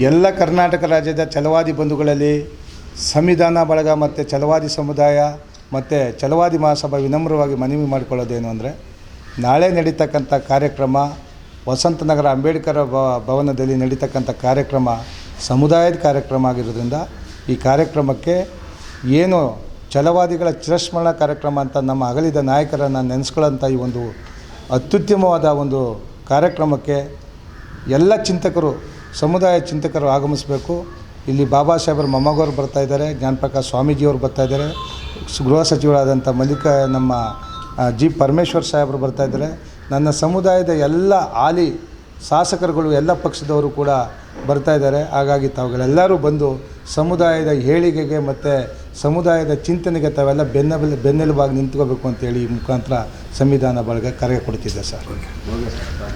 ಎಲ್ಲ ಕರ್ನಾಟಕ ರಾಜ್ಯದ ಛಲವಾದಿ ಬಂಧುಗಳಲ್ಲಿ ಸಂವಿಧಾನ ಬಳಗ ಮತ್ತು ಛಲವಾದಿ ಸಮುದಾಯ ಮತ್ತು ಛಲವಾದಿ ಮಹಾಸಭಾ ವಿನಮ್ರವಾಗಿ ಮನವಿ ಮಾಡಿಕೊಳ್ಳೋದೇನು ಅಂದರೆ ನಾಳೆ ನಡೀತಕ್ಕಂಥ ಕಾರ್ಯಕ್ರಮ ವಸಂತನಗರ ಅಂಬೇಡ್ಕರ್ ಭವನದಲ್ಲಿ ನಡೀತಕ್ಕಂಥ ಕಾರ್ಯಕ್ರಮ ಸಮುದಾಯದ ಕಾರ್ಯಕ್ರಮ ಆಗಿರೋದ್ರಿಂದ ಈ ಕಾರ್ಯಕ್ರಮಕ್ಕೆ ಏನು ಛಲವಾದಿಗಳ ಚಿರಸ್ಮರಣ ಕಾರ್ಯಕ್ರಮ ಅಂತ ನಮ್ಮ ಅಗಲಿದ ನಾಯಕರನ್ನು ನೆನೆಸ್ಕೊಳ್ಳೋಂಥ ಈ ಒಂದು ಅತ್ಯುತ್ತಮವಾದ ಒಂದು ಕಾರ್ಯಕ್ರಮಕ್ಕೆ ಎಲ್ಲ ಚಿಂತಕರು ಸಮುದಾಯ ಚಿಂತಕರು ಆಗಮಿಸಬೇಕು. ಇಲ್ಲಿ ಬಾಬಾ ಸಾಹೇಬರ ಮೊಮ್ಮಗವ್ರು ಬರ್ತಾ ಇದ್ದಾರೆ, ಜ್ಞಾನಪ್ರಕಾಶ್ ಸ್ವಾಮೀಜಿಯವರು ಬರ್ತಾ ಇದ್ದಾರೆ, ಗೃಹ ಸಚಿವರಾದಂಥ ಮಲ್ಲಿಕ, ನಮ್ಮ ಜಿ ಪರಮೇಶ್ವರ್ ಸಾಹೇಬರು ಬರ್ತಾ ಇದ್ದಾರೆ. ನನ್ನ ಸಮುದಾಯದ ಎಲ್ಲ ಹಾಲಿ ಶಾಸಕರುಗಳು, ಎಲ್ಲ ಪಕ್ಷದವರು ಕೂಡ ಬರ್ತಾ ಇದ್ದಾರೆ. ಹಾಗಾಗಿ ತಾವುಗಳೆಲ್ಲರೂ ಬಂದು ಸಮುದಾಯದ ಏಳಿಗೆಗೆ ಮತ್ತು ಸಮುದಾಯದ ಚಿಂತನೆಗೆ ತಾವೆಲ್ಲ ಬೆನ್ನ ಬೆನ್ನೆಲುಬಾಗಿ ನಿಂತ್ಕೋಬೇಕು ಅಂತೇಳಿ ಈ ಮುಖಾಂತರ ಸಂವಿಧಾನ ಬಳಗ ಕರೆ ಕೊಡ್ತಿದ್ದೆ ಸರ್.